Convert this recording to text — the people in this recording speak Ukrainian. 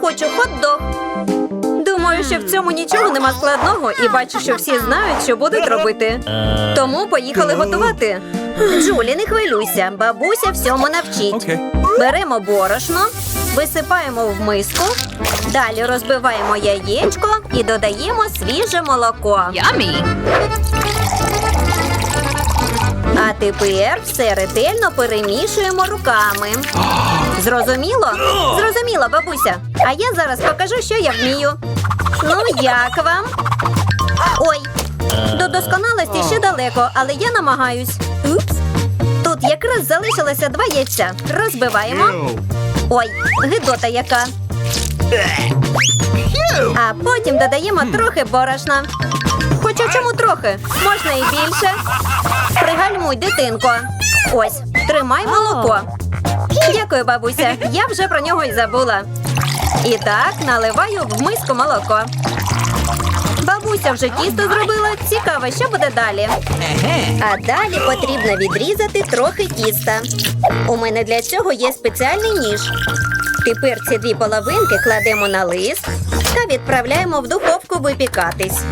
Хочу хот-дог. Думаю, що в цьому нічого нема складного, і бачу, що всі знають, що будуть робити. Тому поїхали готувати. Джулі, не хвилюйся, бабуся всьому навчить. Беремо борошно, висипаємо в миску, далі розбиваємо яєчко і додаємо свіже молоко. Yummy. Тепер все ретельно перемішуємо руками. Зрозуміло? Зрозуміло, бабуся. А я зараз покажу, що я вмію. Ну, як вам? Ой, до досконалості ще далеко, але я намагаюсь. Упс. Тут якраз залишилося два яйця. Розбиваємо. Ой, гидота яка. А потім додаємо трохи борошна. Хоча чому трохи? Можна і більше. Пригальмуй, дитинко. Ось, тримай молоко. Дякую, бабуся. Я вже про нього й забула. І так, наливаю в миску молоко. Бабуся вже тісто зробила. Цікаво, що буде далі. А далі потрібно відрізати трохи тіста. У мене для цього є спеціальний ніж. Тепер ці дві половинки кладемо на лист та відправляємо в духовку випікатись.